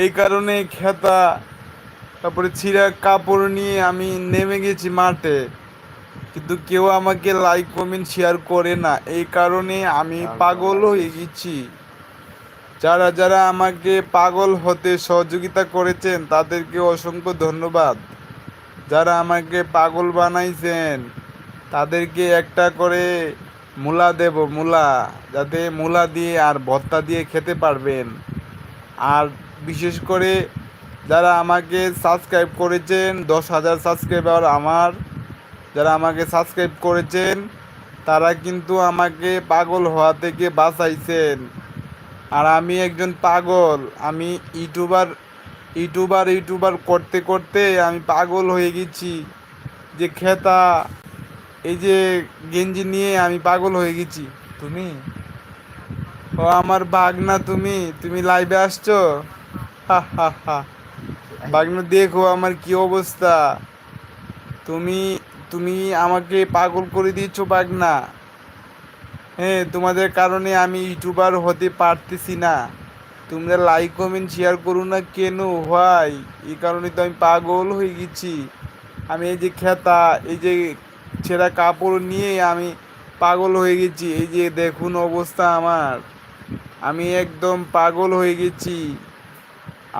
এই কারণে খেতা তারপরে ছিঁড়া কাপড় নিয়ে আমি নেমে গেছি মাঠে। কিন্তু কেউ আমাকে লাইক কমেন্ট শেয়ার করে না। এই কারণে আমি পাগল হয়ে গেছি। যারা যারা আমাকে পাগল হতে সহযোগিতা করেছেন তাদেরকে অসংখ্য ধন্যবাদ। যারা আমাকে পাগল বানাইছেন তাদেরকে একটা করে মূলা দেব মূলা যাতে মূলা দিয়ে আর ভত্তা দিয়ে খেতে পারবেন। আর বিশেষ করে যারা আমাকে সাবস্ক্রাইব করেছেন, দশ হাজার সাবস্ক্রাইবার আমার, যারা আমাকে সাবস্ক্রাইব করেছেন, তারা কিন্তু আমাকে পাগল হওয়া থেকে বাঁচাইছেন। আর আমি একজন পাগল, আমি ইউটিউবার ইউটিউবার ইউটিউবার করতে করতে আমি পাগল হয়ে গেছি। যে খেতা, এই যে গেঞ্জি নিয়ে আমি পাগল হয়ে গেছি। তুমি? ও আমার বাগনা তুমি তুমি লাইভে আসছো? বাগনা, দেখো আমার কি অবস্থা। তুমি তুমি আমাকে পাগল করে দিয়েছ, বাগনা। হ্যাঁ তোমাদের কারণে আমি ইউটিউবার হতে পারতেছি না। তোমরা লাইক কমেন্ট শেয়ার করো না কেন? ভাই এই কারণে তো আমি পাগল হয়ে গেছি। আমি এই যে খেতা, এই যে ছেঁড়া কাপড় নিয়ে আমি পাগল হয়ে গেছি। এই যে দেখুন অবস্থা আমার। আমি একদম পাগল হয়ে গেছি।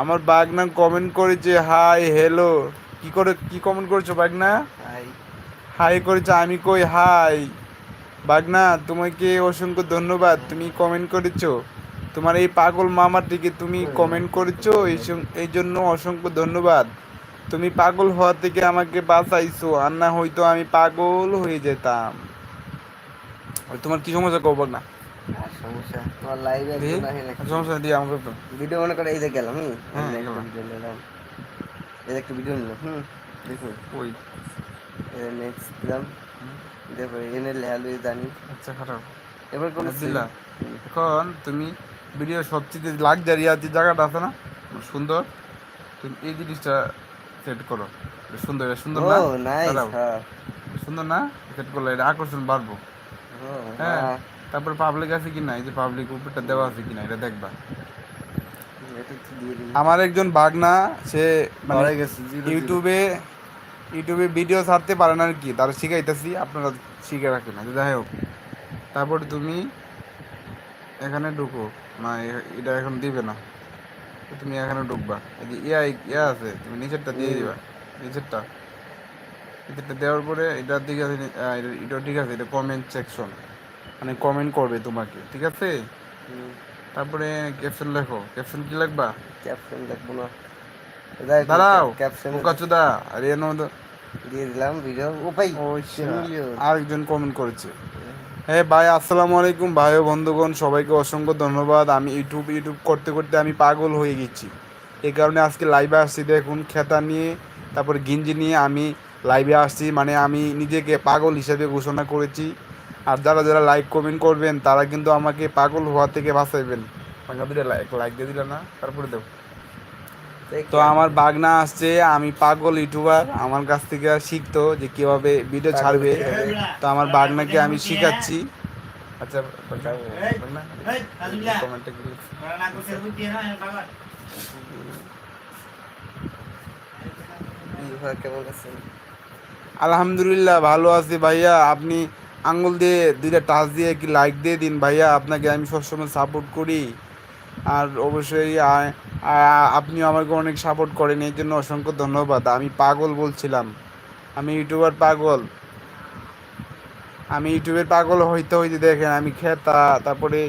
আমার বাগনা কমেন্ট করেছে হাই হ্যালো কি করে কি কমেন্ট করেছ বাগনা? হাই হাই করেছে আমি কই হাই বাগনা তোমাকে অসংখ্য ধন্যবাদ তুমি কমেন্ট করেছ। তোমার এই পাগল মামাটিকে তুমি কমেন্ট করেছ এই এই জন্য অসংখ্য ধন্যবাদ। তুমি পাগল হওয়া থেকে আমাকে বাঁচাইছো আর না হয়তো আমি পাগল হয়ে যেতাম। তোমার কি সমস্যা কব না সমস্যা। তোমার লাইভে সমস্যা দিয়ে আমাকে তো। ভিডিও মনে করে এই যে গেলাম হুম? হ্যাঁ, যে। ভিডিও নিলাম। এই যে একটা ভিডিও নিলাম হুম? দেখুন ওই নেক্সট দিলাম। এনে লেহালু জানি। আচ্ছা খারাপ। এবার কোন দিলা। এখন তুমি ভিডিও সবচেয়ে লাক্সারি আছে জায়গাটা আছে না সুন্দর তুমি এই জিনিসটা সেট করো। সুন্দর সুন্দর না? হ্যাঁ। সুন্দর না? সেট করলে এটা আকর্ষণ বাড়বো। হ্যাঁ। হ্যাঁ তারপর পাবলিক আছে কিনা এই যে পাবলিক উপরটা দেওয়া আছে এটা দেখবা এটা দিই আমার একজন বাগনা সে মানে। ইউটিউবে ইউটিউবে ভিডিও ছাড়তে পারে না আর কি তারা শিখাইতেছি আপনারা শিখে রাখেন আচ্ছা, যাই হোক। তারপর তুমি এখানে ঢুকো। না এটা এখন দিবে না। তুমি এখানে ঢুকবা। এই যে ইয়া ইয়া আছে তুমি নিচেরটা দিয়ে দিবা নিচেরটা। নিচেরটা দেওয়ার পরে এটার দিকে আছে নি- এটা- এটা ঠিক আছে এটা কমেন্ট সেকশন মানে কমেন্ট করবে তোমাকে ঠিক আছে? তারপরে ক্যাপশন লেখো। ক্যাপশন কি লিখবা? ক্যাপশন দেখব না। দাঁড়াও ক্যাপশন মুকাচুদা আরে মধ্যে দিয়ে দিলাম ভিডিও ও ভাই আরেকজন কমেন্ট করেছে। হ্যাঁ ভাই আসসালামু আলাইকুম ভাই ও বন্ধুগণ সবাইকে অসংখ্য ধন্যবাদ। আমি ইউটিউব ইউটিউব করতে করতে আমি পাগল হয়ে গেছি। এ কারণে আজকে লাইভে আসছি দেখুন খেতা নিয়ে তারপর গিঞ্জি নিয়ে আমি লাইভে আসছি। মানে আমি নিজেকে পাগল হিসাবে ঘোষণা করেছি। আর যারা যারা লাইক কমেন্ট করবেন তারা কিন্তু আমাকে পাগল হওয়া থেকে বাঁচাইবেন। দিলে লাইক লাইক দিয়ে দিলে না তারপরে দেবো। তো আমার বাগনা আসছে আমি পাগল ইউটিউবার আমার কাছ থেকে শিখতো যে কীভাবে ভিডিও ছাড়বে। তো আমার বাগনাকে আমি শিখাচ্ছি। আচ্ছা আলহামদুলিল্লাহ ভালো আছি ভাইয়া। আপনি আঙ্গুল দিয়ে দুইটা টাচ দিয়ে কি লাইক দিয়ে দিন ভাইয়া? আপনাকে আমি সবসময় সাপোর্ট করি। আর অবশ্যই আপনিও আমাকে অনেক সাপোর্ট করেন এই জন্য অসংখ্য ধন্যবাদ। আমি পাগল বলছিলাম। আমি ইউটিউবার পাগল। আমি ইউটিউবের পাগল হইতে হইতে দেখেন আমি খেতা তারপরে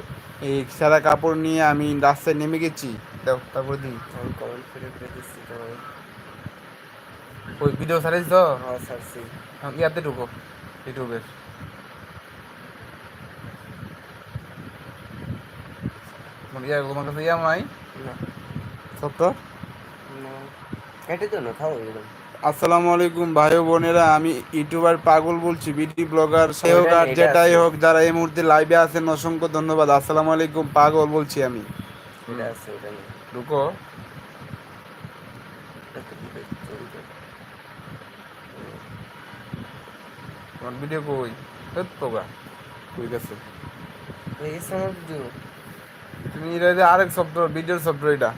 এই সাদা কাপড় নিয়ে আমি রাস্তায় নেমে গেছি। তারপরে দিন। কমেন্ট ওই ভিডিও ছাড়িস তো? হ্যাঁ ইয়াতে ঢুকো ইউটিউবের তোমার ইয়া তোমার কাছে ইয়া নাই না। সত্য? না। কেটে তো না খাও এরকম আসসালামু আলাইকুম ভাই বোনেরা আমি ইউটিউবার পাগল বলছি বিডি ব্লগার সে হোক আর যেটাই আছে। হোক যারা এই মুহূর্তে লাইভে আছেন অসংখ্য ধন্যবাদ। আসসালামু আলাইকুম পাগল বলছি আমি। আছে ঢুকো। ভিডিও কই? ধুত পোকা কই গেছে? এই ভিডিও তুমি এটা আরেক সফটওয়্যার ভিডিওর সফটওয়্যার এটা।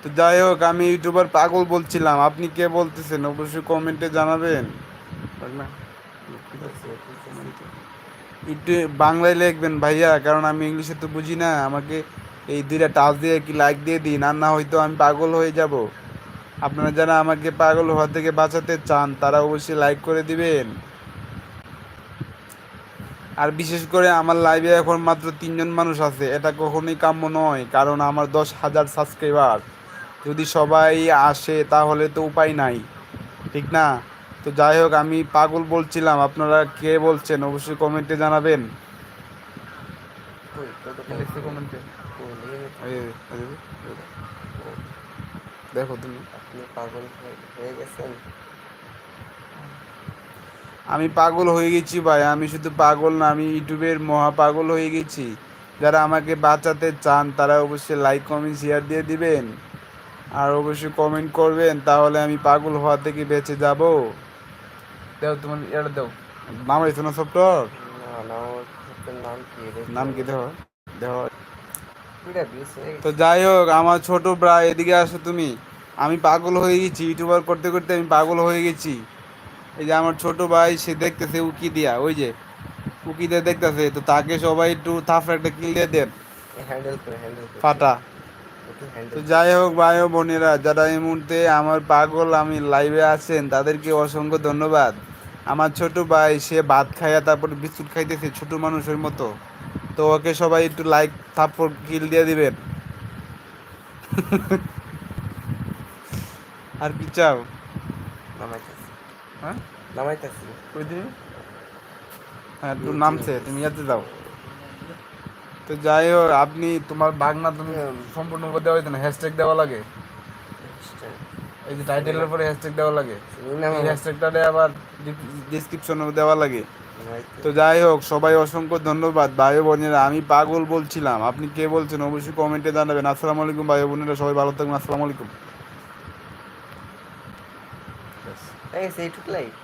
তো যাই হোক আমি ইউটিউবার পাগল বলছিলাম আপনি কে বলতেছেন? অবশ্যই কমেন্টে জানাবেন? একটু বাংলায় লিখবেন ভাইয়া কারণ আমি ইংলিশে তো বুঝি না। আমাকে এই দুইটা টাচ দিয়ে কি লাইক দিয়ে দিন আর না হয়তো আমি পাগল হয়ে যাব। আপনারা যারা আমাকে পাগল হওয়া থেকে বাঁচাতে চান তারা অবশ্যই লাইক করে দিবেন। আর বিশেষ করে আমার লাইভে এখন মাত্র তিনজন মানুষ আছে। এটা কখনোই কাম্য নয়, কারণ আমার দশ হাজার সাবস্ক্রাইবার যদি সবাই আসে, তাহলে তো উপায় নাই, ঠিক না? তো যাই হোক, আমি পাগল বলছিলাম, আপনারা কে বলছেন? অবশ্যই কমেন্টে জানাবেন। দেখো তুমি। আপনি পাগল হয়ে গেছেন। আমি পাগল হয়ে গেছি ভাই, আমি শুধু পাগল না, আমি ইউটিউবের মহা পাগল হয়ে গেছি। যারা আমাকে বাঁচাতে চান, তারা অবশ্যই লাইক কমেন্ট শেয়ার দিয়ে দিবেন। আর অবশ্যই কমেন্ট করবেন, তাহলে আমি পাগল হওয়া থেকে বেঁচে যাব। দাও তোমার এটা দাও। নাম হয়েছে না সফটওয়্যার নাম কি বিশ হয়ে তো যাই হোক, আমার ছোট ভাই এদিকে আসো তুমি। আমি পাগল হয়ে গেছি, ইউটিউবার করতে করতে আমি পাগল হয়ে গেছি। এই যে আমার ছোট ভাই সে দেখতেছে উকি দিয়া ওই যে উকি দিয়ে দেখতেছে তো তাকে সবাই একটু থাফ একটা কিল দিয়ে দেন। হ্যান্ডেল করে হ্যান্ডেল করে। ফাটা। তো যাই হোক ভাই ও বোনেরা যারা এই মুহূর্তে আমার পাগল আমি লাইভে আছেন তাদেরকে অসংখ্য ধন্যবাদ। আমার ছোট ভাই সে ভাত খাইয়া তারপর বিস্কুট খাইতেছে ছোট মানুষের মতো। তো ওকে সবাই একটু লাইক থাপ্পড় কিল দিয়ে দিবেন। আর কি চাও। হ্যাঁ? নামাইতেছি। কই দিবি? হ্যাঁ একটু নামছে তুমি ইয়াতে যাও। তো যাই হোক আপনি তোমার বাগনা তুমি সম্পূর্ণ করে দেওয়া হইতো না হ্যাশট্যাগ দেওয়া লাগে। এই যে টাইটেলের পরে হ্যাশট্যাগ দেওয়া লাগে। এই হ্যাশট্যাগটাতে আবার ডিসক্রিপশনে দেওয়া লাগে। তো যাই হোক সবাই অসংখ্য ধন্যবাদ। ভাই বোনেরা আমি পাগল বলছিলাম। আপনি কে বলছেন অবশ্যই কমেন্টে জানাবেন। আসসালামু আলাইকুম ভাই বোনেরা সবাই ভালো থাকবেন। আসসালামু আলাইকুম। এই সেইটুক লাইট